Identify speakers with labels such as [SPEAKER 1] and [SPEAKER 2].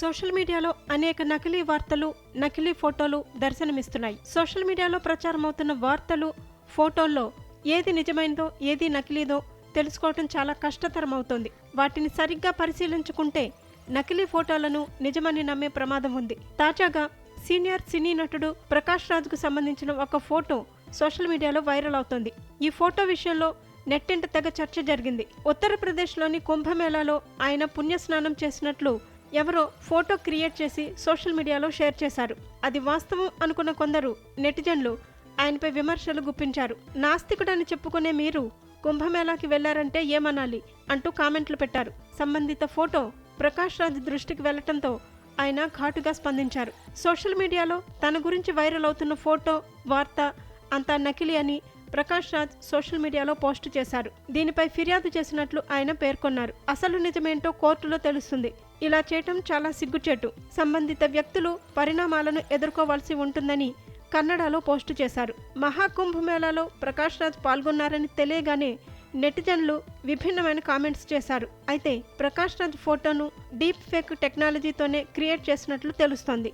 [SPEAKER 1] Social మీడియాలో అనేక నకిలీ వార్తలు నకిలీ ఫోటోలు దర్శనమిస్తున్నాయి. సోషల్ మీడియాలో ప్రచారమవుతున్న వార్తలు ఫోటోల్లో ఏది నిజమైనదో ఏది నకిలీదో తెలుసుకోవటం చాలా కష్టతరం అవుతుంది వాటిని సరిగ్గా పరిశీలించుకుంటే నకిలీ ఫోటోలను నిజమని నమ్మే ప్రమాదం ఉంది. తాజాగా సీనియర్ సినీ నటుడు ప్రకాష్ రాజ్కు సంబంధించిన ఒక ఫోటో సోషల్ మీడియాలో వైరల్ అవుతోంది. ఈ ఫోటో విషయంలో నెట్టింట తెగ చర్చ జరిగింది. ఉత్తరప్రదేశ్లోని కుంభమేళాలో ఆయన పుణ్యస్నానం చేసినట్లు ఎవరో ఫోటో క్రియేట్ చేసి సోషల్ మీడియాలో షేర్ చేశారు. అది వాస్తవం అనుకున్న కొందరు నెటిజన్లు ఆయనపై విమర్శలు గుప్పించారు. నాస్తికుడని చెప్పుకునే మీరు కుంభమేళాకి వెళ్ళారంటే ఏమనాలి అంటూ కామెంట్లు పెట్టారు. సంబంధిత ఫోటో ప్రకాష్ రాజ్ దృష్టికి వెళ్ళటంతో ఆయన ఘాటుగా స్పందించారు. సోషల్ మీడియాలో తన గురించి వైరల్ అవుతున్న ఫోటో వార్త అంతా నకిలీ అని ప్రకాష్ రాజ్ సోషల్ మీడియాలో పోస్టు చేశారు. దీనిపై ఫిర్యాదు చేసినట్లు ఆయన పేర్కొన్నారు. అసలు నిజమేంటో కోర్టులో తెలుస్తుంది. ఇలా చేయటం చాలా సిగ్గుచేటు. సంబంధిత వ్యక్తులు పరిణామాలను ఎదుర్కోవాల్సి ఉంటుందని కన్నడలో పోస్టు చేశారు. మహాకుంభమేళాలో ప్రకాష్ రాజ్ పాల్గొన్నారని తెలియగానే నెటిజన్లు విభిన్నమైన కామెంట్స్ చేశారు. అయితే ప్రకాష్ రాజ్ ఫోటోను డీప్ ఫేక్ టెక్నాలజీతోనే క్రియేట్ చేసినట్లు తెలుస్తోంది.